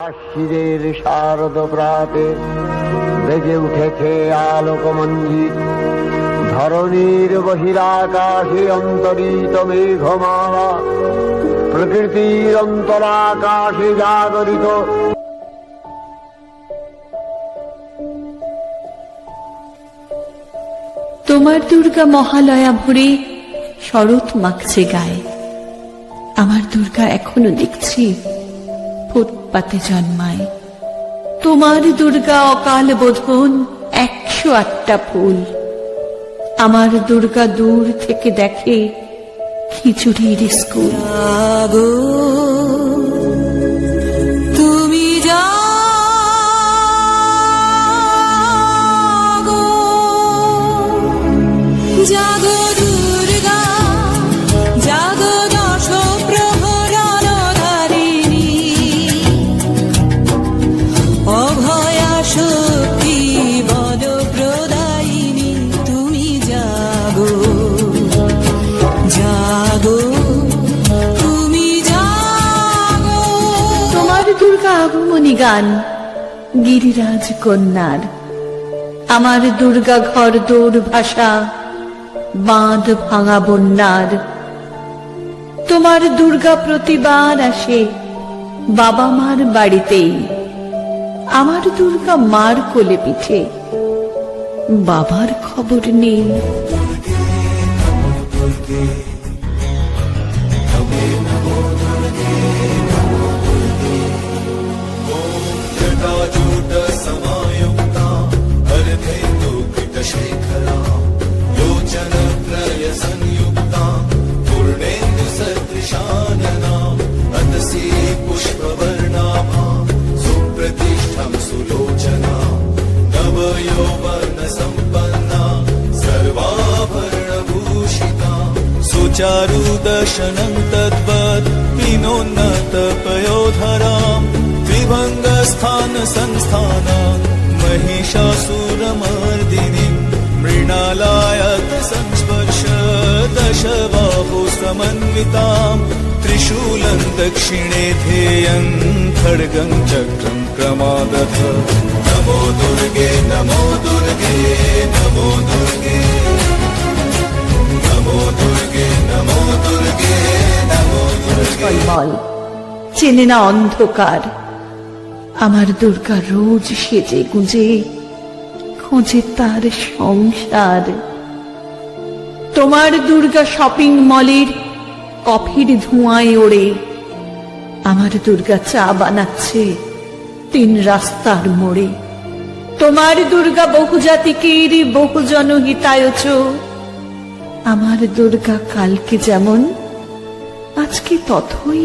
আশ্বিরের শারদ প্রাতে বেজে উঠেছে আলোকমঞ্জিত ধরণীর বহিরাকাশে অন্তরিত মেঘমালা, প্রকৃতির অন্তরাকাশে জাগরিত। তোমার দুর্গা মহালয়া ভরে শরৎ মাখছে গায়ে। আমার দুর্গা এখনও দেখছি। ফুটপাতে জন্মায়। তোমার দুর্গা অকাল বোধন একশো আটটা ফুল। আমার দুর্গা দূর থেকে দেখে খিচুড়ির স্কুল। আগমনী গান গিরিরাজ কন্যার। আমার দুর্গা ঘর দৌড় ভাষা, বাঁধ ভাঙা বন্যার। তোমার দুর্গা প্রতিবার আসে বাবা মার বাড়িতেই। আমার দুর্গা মার কোলে পিঠে বাবার খবর নেই। चारुदर्शनं तद्वत् विनोन्नतपयोधराम् त्रिभङ्गस्थानसंस्थानां महिषासुरमादिनीम् मृणालाय संस्पक्षदशबाहु समन्विताम् त्रिशूलम् दक्षिणे ध्येयम् खड्गम् चक्रम् क्रमादथ। नमो दुर्गे नमो दुर्गे नमो दुर्गे। স্থল চেনে না অন্ধকার। আমার দুর্গা রোজ সেজে গুঁজে, খুঁজে তার সংসার। তোমার দুর্গা শপিং মলের কফির ধোঁয়ায় ওড়ে। আমার দুর্গা চা বানাচ্ছে তিন রাস্তার মোড়ে। তোমার দুর্গা বহুজাতিকের বহুজন হিতায়চ আমার দুর্গা কালকে যেমন আজকে তথই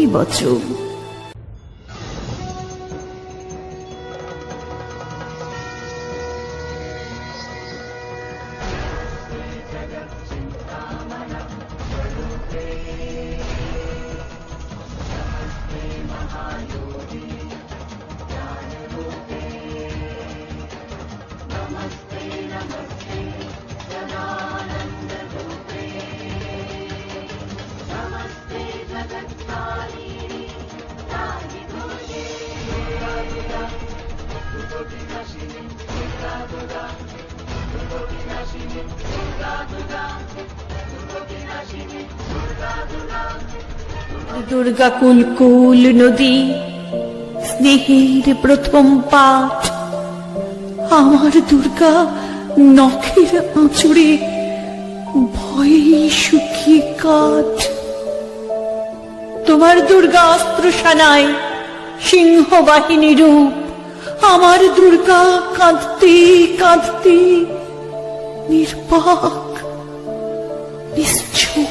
দুর্গা কুল কুল নদী, স্নেহের প্রথম পাঠ। আমার দুর্গা নখের আঁচড়ে ভয়ে শুকিয়ে কাঠ। তোমার দুর্গা অস্ত্র সানায় সিংহ বাহিনী রূপ। আমার দুর্গা কাঁদতে কাঁদতে নির্বাক নিশ্চুপ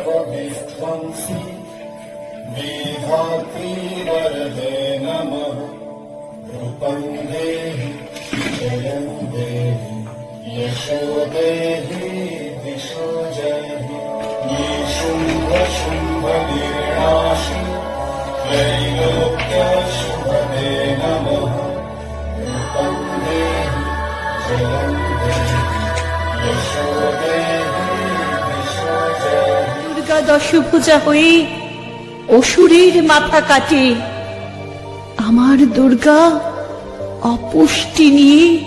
अधिकैकविध्वंसि विधात्री वरदे नमः रूपं देहि जयं देहि यशो देहि दिशो जयहि निशुम्भ शुम्भ निर्णाशि त्रैलोक्य দুর্গা দশভুজা হয়ে অসুরের মাথা কাটে। আমার দুর্গা অপুষ্টি নিয়ে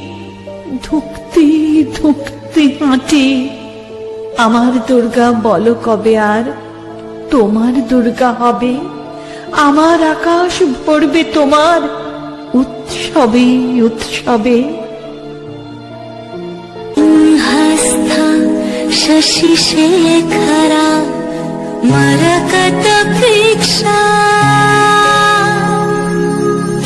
ধুকতে ধুকতে হাঁটে। আমার দুর্গা বলো কবে আর তোমার দুর্গা হবে? আমার আকাশ ভরবে তোমার উৎসবে উৎসবে। शशिशेखरा मरकतप्रेक्षा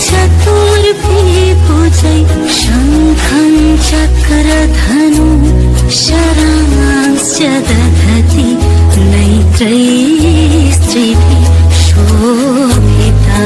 चतुर्भि भुजै शङ्खं चक्रधनु शरांश्च दधति नैत्रैः स्त्रीभिः शोभिता